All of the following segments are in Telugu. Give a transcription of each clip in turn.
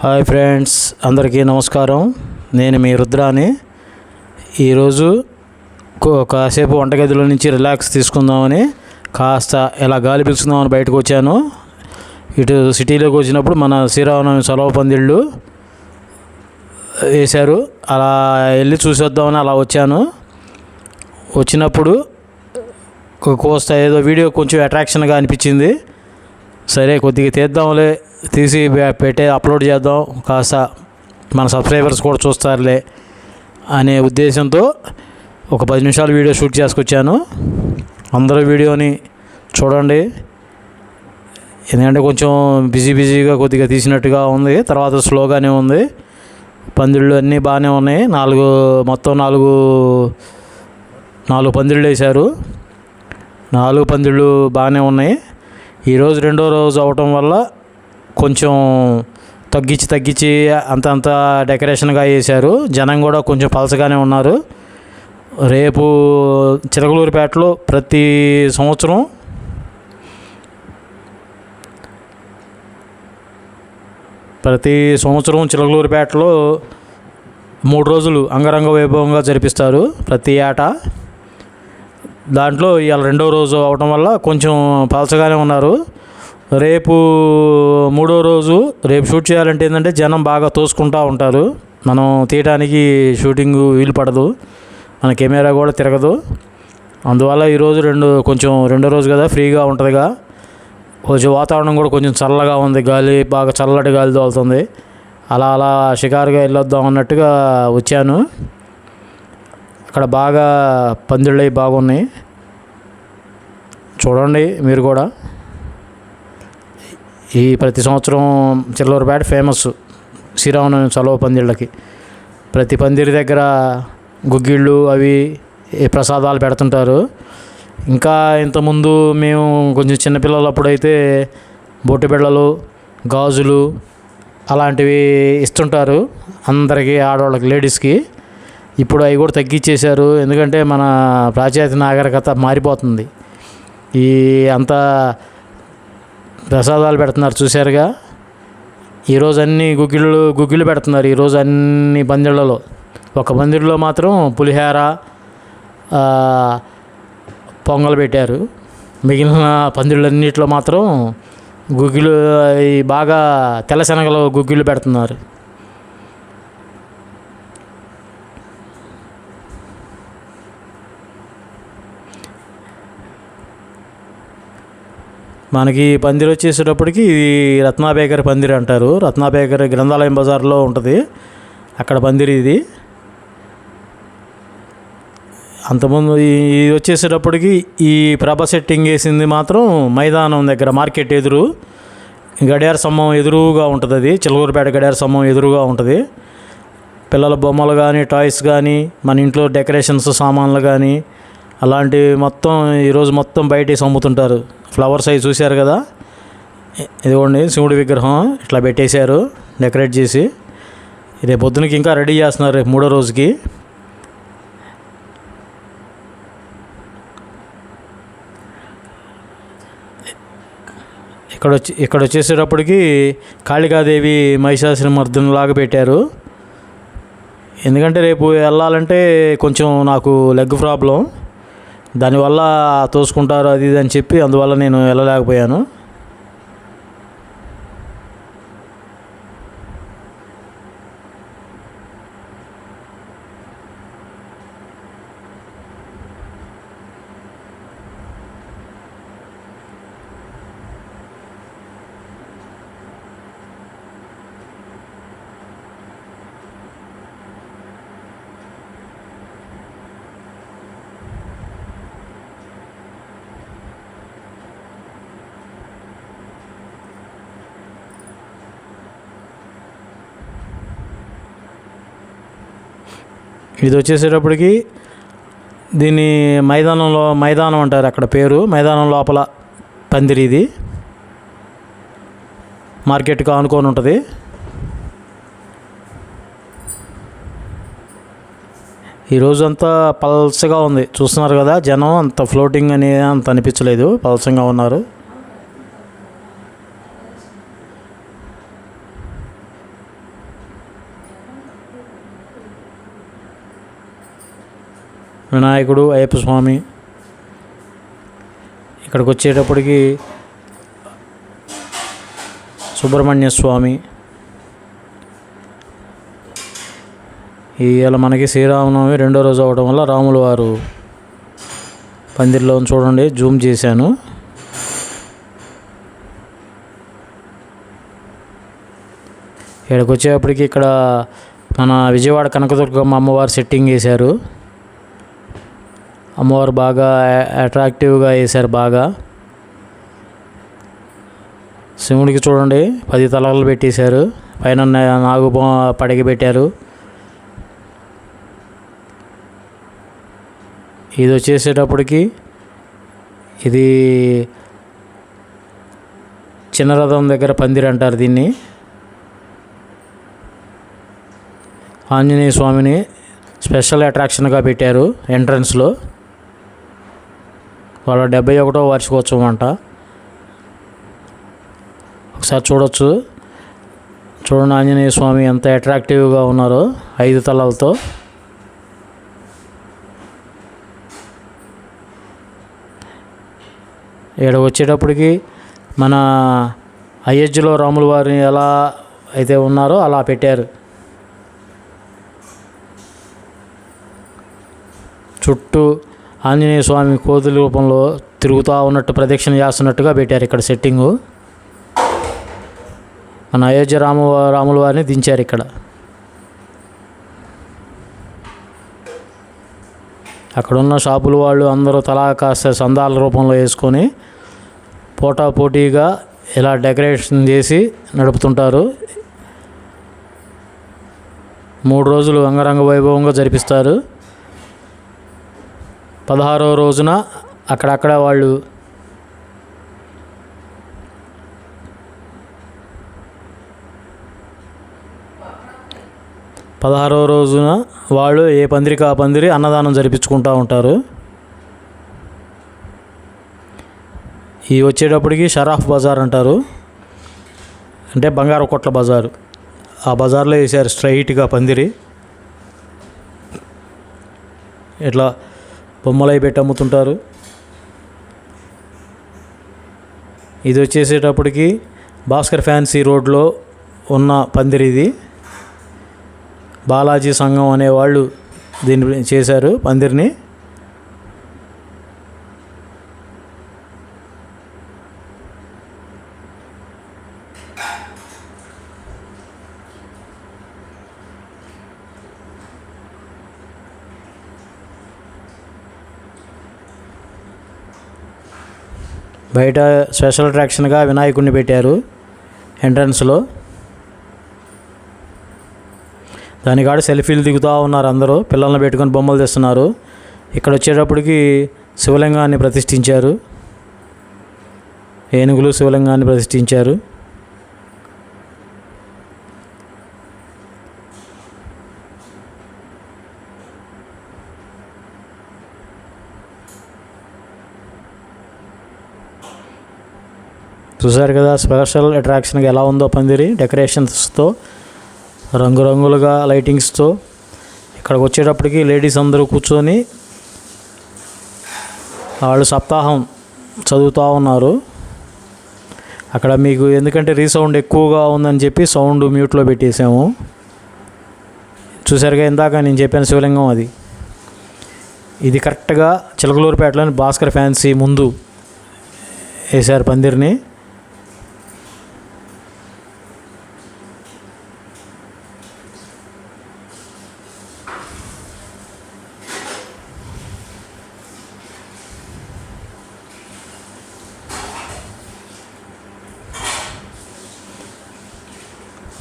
హాయ్ ఫ్రెండ్స్ అందరికీ నమస్కారం. నేను మీ రుద్రాని ఈరోజు కో- కాసేపు వంటగదిలో నుంచి రిలాక్స్ తీసుకుందామని కాస్త ఇలా గాలి పీల్చుకుందామని బయటకు వచ్చాను. ఇటు సిటీలోకి వచ్చినప్పుడు మన శ్రీరామనవమి సెలవు పందిళ్ళు వేశారు. అలా వెళ్ళి చూసొద్దామని అలా వచ్చాను. వచ్చినప్పుడు కోస్త ఏదో వీడియో కొంచెం అట్రాక్షన్గా అనిపించింది. సరే కొద్దిగా తీద్దాంలే. తీసి పెట్టే అప్లోడ్ చేద్దాం. కాస్త మన సబ్స్క్రైబర్స్ కూడా చూస్తారులే అనే ఉద్దేశంతో ఒక పది నిమిషాలు వీడియో షూట్ చేసుకొచ్చాను. అందరూ వీడియోని చూడండి. ఎందుకంటే కొంచెం బిజీ బిజీగా కొద్దిగా తీసినట్టుగా ఉంది. తర్వాత స్లోగానే ఉంది. పందిళ్ళు అన్నీ బాగానే ఉన్నాయి. నాలుగు మొత్తం నాలుగు నాలుగు పందిళ్ళు వేశారు. నాలుగు పందిళ్ళు బాగానే ఉన్నాయి. ఈరోజు రెండో రోజు అవటం వల్ల కొంచెం తగ్గించి తగ్గించి అంత అంత డెకరేషన్గా వేశారు జనం కూడా కొంచెం పలసగానే ఉన్నారు. రేపు చిలకలూరిపేటలో ప్రతి సంవత్సరం ప్రతి సంవత్సరం చిలకలూరిపేటలో మూడు రోజులు అంగరంగ వైభవంగా జరిపిస్తారు ప్రతి ఏటా. దాంట్లో ఇవాళ రెండో రోజు అవటం వల్ల కొంచెం పలచగానే ఉన్నారు. రేపు మూడో రోజు రేపు షూట్ చేయాలంటే ఏంటంటే జనం బాగా తోసుకుంటూ ఉంటారు. మనం తీయడానికి షూటింగ్ వీలు పడదు. మన కెమెరా కూడా తిరగదు. అందువల్ల ఈరోజు రెండు కొంచెం రెండో రోజు కదా ఫ్రీగా ఉంటుందిగా. కొంచెం వాతావరణం కూడా కొంచెం చల్లగా ఉంది. గాలి బాగా చల్లటి గాలి తోలుతుంది అలా అలా షికారుగా వెళ్ళొద్దాం అన్నట్టుగా వచ్చాను. అక్కడ బాగా పందిళ్ళు అవి బాగున్నాయి. చూడండి మీరు కూడా. ఈ ప్రతి సంవత్సరం చిల్లూరుపేట ఫేమస్ శ్రీరామనవమి సెలవు పందిళ్ళకి. ప్రతి పందిరి దగ్గర గుగ్గిళ్ళు అవి ఈ ప్రసాదాలు పెడుతుంటారు. ఇంకా ఇంతకుముందు మేము కొంచెం చిన్నపిల్లలప్పుడైతే బొట్టు బిళ్ళలు గాజులు అలాంటివి ఇస్తుంటారు అందరికీ ఆడవాళ్ళకి లేడీస్కి. ఇప్పుడు అవి కూడా తగ్గించేశారు ఎందుకంటే మన ప్రాచాత్య నాగరికత మారిపోతుంది. ఈ అంతా ప్రసాదాలు పెడుతున్నారు చూశారుగా? ఈరోజు అన్ని గుగ్గిళ్ళు గుగ్గిళ్ళు పెడుతున్నారు. ఈరోజు అన్ని పందిళ్ళలో. ఒక పందిరిలో మాత్రం పులిహార పొంగలు పెట్టారు. మిగిలిన పందిళ్ళన్నిట్లో మాత్రం గుగ్గిలు బాగా తెల్లశనగలు గుగ్గిళ్ళు పెడుతున్నారు. మనకి పందిరి వచ్చేసేటప్పటికి ఇది రత్నా బేకరీ పందిరి అంటారు. రత్నా బేకరీ గ్రంథాలయం బజార్లో ఉంటుంది. అక్కడ పందిరి ఇది. అంతకుముందు ఇది వచ్చేసేటప్పటికి ఈ ప్రభ సెట్టింగ్ వేసింది మాత్రం మైదానం దగ్గర మార్కెట్ ఎదురు. గడియార స్తంభం ఎదురుగా ఉంటుంది అది. చిలకూరుపేట గడియార స్తంభం ఎదురుగా ఉంటుంది. పిల్లల బొమ్మలు కానీ టాయ్స్ కానీ మన ఇంట్లో డెకరేషన్స్ సామాన్లు కానీ అలాంటివి మొత్తం ఈరోజు మొత్తం బయట అమ్ముతుంటారు ఫ్లవర్స్ అవి చూశారు కదా? ఇదిగోండి శివుడి విగ్రహం ఇట్లా పెట్టేశారు డెకరేట్ చేసి. రేపు పొద్దునకి ఇంకా రెడీ చేస్తున్నారు రేపు మూడో రోజుకి. ఇక్కడ వచ్చి ఇక్కడ వచ్చేసేటప్పటికి కాళికాదేవి మహిషాసుర మర్దనలాగా పెట్టారు. ఎందుకంటే రేపు వెళ్ళాలంటే కొంచెం నాకు లెగ్ ప్రాబ్లం. దానివల్ల తోసుకుంటారు అది ఇది అని చెప్పి అందువల్ల నేను వెళ్ళలేకపోయాను. ఇది వచ్చేసేటప్పటికి దీన్ని మైదానంలో మైదానం అంటారు అక్కడ పేరు. మైదానం లోపల పందిరి ఇది. మార్కెట్కి ఆనుకొని ఉంటుంది. ఈరోజు అంతా పల్సగా ఉంది. చూస్తున్నారు కదా జనం అంత ఫ్లోటింగ్ అని అంత అనిపించలేదు. పల్సంగా ఉన్నారు. వినాయకుడు అయ్యప్ప స్వామి ఇక్కడికి వచ్చేటప్పటికి సుబ్రహ్మణ్య స్వామి. ఇవాళ మనకి శ్రీరామనవమి రెండో రోజు అవడం వల్ల రాముల వారు పందిరిలో చూడండి జూమ్ చేశాను. ఇక్కడికి వచ్చేటప్పటికి ఇక్కడ మన విజయవాడ కనకదుర్గమ్మ అమ్మవారు సెట్టింగ్ వేశారు అమ్మవారు బాగా అట్రాక్టివ్గా వేశారు బాగా. శివుడికి చూడండి పది తలలు పెట్టేశారు. పైన నాగు పడగ పెట్టారు. ఇది వచ్చేసేటప్పటికి ఇది చిన్న రథం దగ్గర పందిరి అంటారు దీన్ని. ఆంజనేయ స్వామిని స్పెషల్ అట్రాక్షన్గా పెట్టారు ఎంట్రన్స్లో. వాళ్ళ డెబ్బై ఒకటో వార్షికోత్సవం అంట. ఒకసారి చూడొచ్చు. చూడండి ఆంజనేయ స్వామి ఎంత అట్రాక్టివ్గా ఉన్నారో ఐదు తలలతో. ఇక్కడ వచ్చేటప్పటికి మన అయోధ్యలో రాముల వారిని ఎలా అయితే ఉన్నారో అలా పెట్టారు. చుట్టూ ఆంజనేయ స్వామి కోతుల రూపంలో తిరుగుతూ ఉన్నట్టు ప్రదక్షిణ చేస్తున్నట్టుగా పెట్టారు ఇక్కడ సెట్టింగు. మన అయోధ్య రామ రాముల వారిని దించారు ఇక్కడ. అక్కడున్న షాపుల వాళ్ళు అందరూ తలా కాస్త సందాల రూపంలో వేసుకొని పోటా పోటీగా ఇలా డెకరేషన్ చేసి నడుపుతుంటారు. మూడు రోజులు అంగరంగ వైభవంగా జరిపిస్తారు. పదహారో రోజున అక్కడక్కడ వాళ్ళు పదహారో రోజున వాళ్ళు ఏ పందిరికి ఆ పందిరి అన్నదానం జరిపించుకుంటూ ఉంటారు. ఈ వచ్చేటప్పటికి షరాఫ్ బజార్ అంటారు. అంటే బంగారు కొట్ల బజారు. ఆ బజార్లో వేసారు స్ట్రైట్గా పందిరి. ఇట్లా బొమ్మలు పెట్టి అమ్ముతుంటారు. ఇది వచ్చేసేటప్పటికి భాస్కర్ ఫ్యాన్సీ రోడ్లో ఉన్న పందిరి ఇది. బాలాజీ సంఘం అనేవాళ్ళు దీన్ని చేశారు పందిరిని. బయట స్పెషల్ అట్రాక్షన్గా వినాయకుడిని పెట్టారు ఎంట్రన్స్లో. దానికాడ సెల్ఫీలు దిగుతూ ఉన్నారు అందరూ పిల్లల్ని పెట్టుకొని బొమ్మలు తెస్తున్నారు. ఇక్కడ వచ్చేటప్పటికి శివలింగాన్ని ప్రతిష్ఠించారు. ఏనుగులు శివలింగాన్ని ప్రతిష్ఠించారు. చూసారు కదా స్పెషల్ అట్రాక్షన్గా ఎలా ఉందో పందిరి డెకరేషన్స్తో రంగురంగులుగా లైటింగ్స్తో ఇక్కడికి వచ్చేటప్పటికి లేడీస్ అందరూ కూర్చొని వాళ్ళు సప్తాహం చదువుతూ ఉన్నారు. అక్కడ మీకు ఎందుకంటే రీసౌండ్ ఎక్కువగా ఉందని చెప్పి సౌండ్ మ్యూట్లో పెట్టేసాము. చూసారుగా ఇందాక నేను చెప్పాను శివలింగం అది. ఇది కరెక్ట్గా చిలకలూరుపేటలోని భాస్కర్ ఫ్యాన్సీ ముందు వేశారు పందిరిని.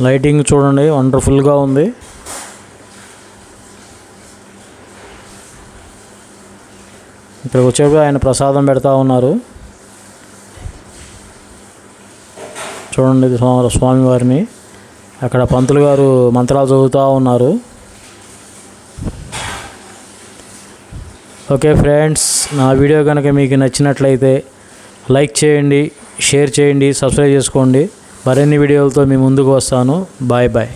లైటింగ్ చూడండి వండర్ఫుల్గా ఉంది. ఇక్కడికి వచ్చేప్పుడు ఆయన ప్రసాదం పెడతా ఉన్నారు. చూడండి ఇది స్వామివారిని. అక్కడ పంతులు గారు మంత్రాలు చదువుతూ ఉన్నారు. ఓకే ఫ్రెండ్స్ నా వీడియో కనుక మీకు నచ్చినట్లయితే లైక్ చేయండి షేర్ చేయండి సబ్స్క్రైబ్ చేసుకోండి. మరిన్ని వీడియోలతో మీ ముందుకు వస్తాను. Bye bye.